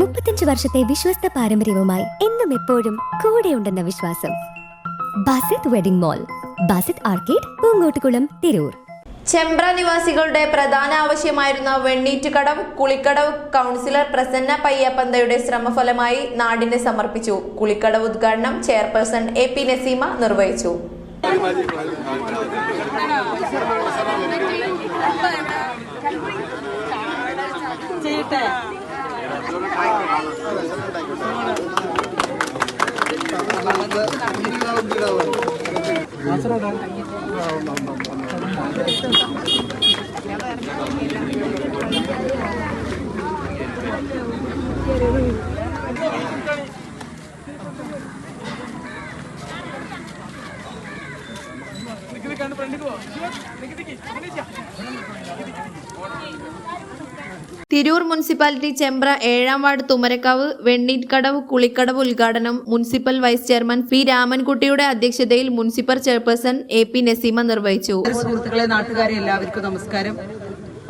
മുപ്പത്തഞ്ച് വർഷത്തെ വിശ്വസ്ത പാരമ്പര്യവുമായി എന്നും എപ്പോഴും കൂടെയുണ്ടെന്ന വിശ്വാസം. Basith wedding mall Basith arcade Poonkottukulam Tirur. Chembra നിവാസികളുടെ പ്രധാന ആവശ്യമായിരുന്ന വെണ്ണീറ്റുകടവ് കുളിക്കടവ് കൗൺസിലർ പ്രസന്ന പയ്യപ്പന്തയുടെ ശ്രമഫലമായി നാടിന് സമർപ്പിച്ചു. കുളിക്കടവ് ഉദ്ഘാടനം ചെയർപേഴ്സൺ എ പി നസീമ നിർവഹിച്ചു. നിക്ക് നിൽക്കാണ്ട് ഫ്രണ്ടിക്ക് പോവാം. നിക്ക് നിക്ക് നിക്ക് നിക്ക്. തിരൂർ മുനിസിപ്പാലിറ്റി ചെമ്പ്ര ഏഴാം വാർഡ് തുമരക്കാവ് വെണ്ണീറ്റ്കടവ് കുളിക്കടവ് ഉദ്ഘാടനം മുനിസിപ്പൽ വൈസ് ചെയർമാൻ പി രാമൻകുട്ടിയുടെ അധ്യക്ഷതയിൽ municipal chairperson A P Naseema നിർവഹിച്ചു. സുഹൃത്തുക്കളെ നാട്ടുകാരെ എല്ലാവർക്കും നമസ്കാരം.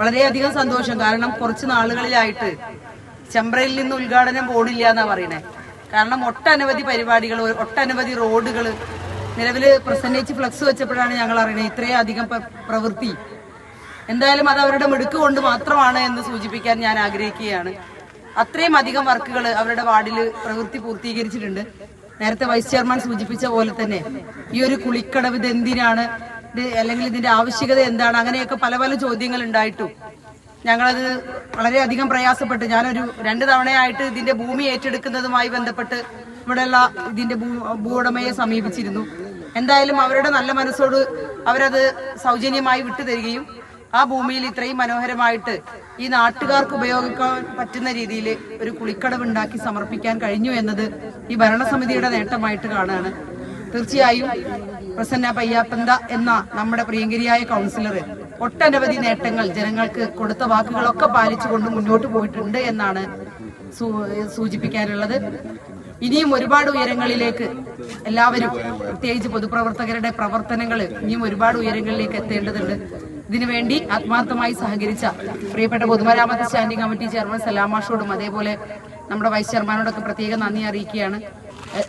വളരെയധികം സന്തോഷം. കാരണം കുറച്ച് നാളുകളിലായിട്ട് ചെമ്പ്രയിൽ നിന്ന് ഉദ്ഘാടനം പോണില്ല എന്നാ പറയണേ. കാരണം ഒട്ടനവധി പരിപാടികൾ ഒട്ടനവധി റോഡുകൾ നിലവിൽ പ്രസന്റേജ് ഫ്ലക്സ് വെച്ചപ്പോഴാണ് ഞങ്ങൾ അറിയണേ ഇത്രയധികം പ്രവൃത്തി. എന്തായാലും അത് അവരുടെ മിടുക്ക് കൊണ്ട് മാത്രമാണ് എന്ന് സൂചിപ്പിക്കാൻ ഞാൻ ആഗ്രഹിക്കുകയാണ്. അത്രയും അധികം വർക്കുകൾ അവരുടെ വാർഡിൽ പ്രവൃത്തി പൂർത്തീകരിച്ചിട്ടുണ്ട്. നേരത്തെ വൈസ് ചെയർമാൻ സൂചിപ്പിച്ച പോലെ തന്നെ ഈ ഒരു കുളിക്കടവ് ഇത് എന്തിനാണ്? അല്ലെങ്കിൽ ഇതിന്റെ ആവശ്യകത എന്താണ്? അങ്ങനെയൊക്കെ പല പല ചോദ്യങ്ങൾ ഉണ്ടായിട്ടും. ഞങ്ങളത് വളരെയധികം പ്രയാസപ്പെട്ട് ഞാനൊരു രണ്ട് തവണയായിട്ട് ഇതിന്റെ ഭൂമി ഏറ്റെടുക്കുന്നതുമായി ബന്ധപ്പെട്ട് ഇവിടെയുള്ള ഇതിന്റെ ഭൂവുടമയെ സമീപിച്ചിരുന്നു. എന്തായാലും അവരുടെ നല്ല മനസ്സോട് അവരത് സൗജന്യമായി വിട്ടുതരികയും ആ ഭൂമിയിൽ ഇത്രയും മനോഹരമായിട്ട് ഈ നാട്ടുകാർക്ക് ഉപയോഗിക്കാൻ പറ്റുന്ന രീതിയിൽ ഒരു കുളിക്കടവ് ഉണ്ടാക്കി സമർപ്പിക്കാൻ കഴിഞ്ഞു എന്നത് ഈ ഭരണസമിതിയുടെ നേട്ടമായിട്ട് കാണുകയാണ് തീർച്ചയായും പ്രസന്ന പയ്യാപ്പന്ത എന്ന നമ്മുടെ പ്രിയങ്കരിയായ കൗൺസിലർ ഒട്ടനവധി നേട്ടങ്ങൾ ജനങ്ങൾക്ക് കൊടുത്ത വാക്കുകളൊക്കെ പാലിച്ചുകൊണ്ട് മുന്നോട്ട് പോയിട്ടുണ്ട് എന്നാണ് സൂചിപ്പിക്കാനുള്ളത്. ഇനിയും ഒരുപാട് ഉയരങ്ങളിലേക്ക് എല്ലാവരും പ്രത്യേകിച്ച് പൊതുപ്രവർത്തകരുടെ പ്രവർത്തനങ്ങൾ ഇനിയും ഒരുപാട് ഉയരങ്ങളിലേക്ക് എത്തേണ്ടതുണ്ട്. ഇതിനുവേണ്ടി ആത്മാർത്ഥമായി സഹകരിച്ച പ്രിയപ്പെട്ട പൊതുമരാമത്ത് സ്റ്റാൻഡിംഗ് കമ്മിറ്റി ചെയർമാൻ സലാമാഷോടും അതേപോലെ നമ്മുടെ വൈസ് ചെയർമാനോടൊക്കെ പ്രത്യേക നന്ദി അറിയിക്കുകയാണ്.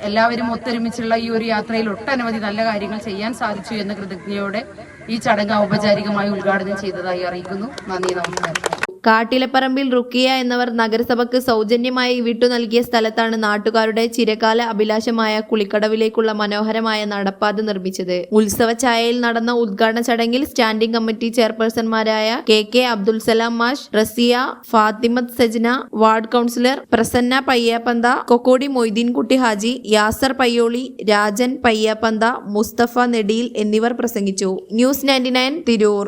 എല്ലാവരും ഒത്തൊരുമിച്ചുള്ള ഈ ഒരു യാത്രയിൽ ഒട്ടനവധി നല്ല കാര്യങ്ങൾ ചെയ്യാൻ സാധിച്ചു എന്ന കൃതജ്ഞയോടെ ഈ ചടങ്ങ് ഔപചാരികമായി ഉദ്ഘാടനം ചെയ്തതായി അറിയിക്കുന്നു. നന്ദി നമസ്കാരം. കാട്ടിലപ്പറമ്പിൽ റുക്കിയ എന്നവർ നഗരസഭയ്ക്ക് സൗജന്യമായി വിട്ടു നൽകിയ സ്ഥലത്താണ് നാട്ടുകാരുടെ ചിരകാല അഭിലാഷമായ കുളിക്കടവിലേക്കുള്ള മനോഹരമായ നടപ്പാത നിർമ്മിച്ചത്. ഉത്സവ ഛായയിൽ നടന്ന ഉദ്ഘാടന ചടങ്ങിൽ സ്റ്റാൻഡിംഗ് കമ്മിറ്റി ചെയർപേഴ്സൺമാരായ കെ കെ അബ്ദുൽ സലാം മാഷ് റസിയ ഫാത്തിമത്ത് സജ്ന വാർഡ് കൗൺസിലർ പ്രസന്ന പയ്യാപ്പന്ത കൊക്കോടി മൊയ്തീൻകുട്ടി ഹാജി യാസർ പയ്യോളി രാജൻ പയ്യാപ്പന്ത മുസ്തഫ നെടിയിൽ എന്നിവർ പ്രസംഗിച്ചു. News ninety nine Tirur.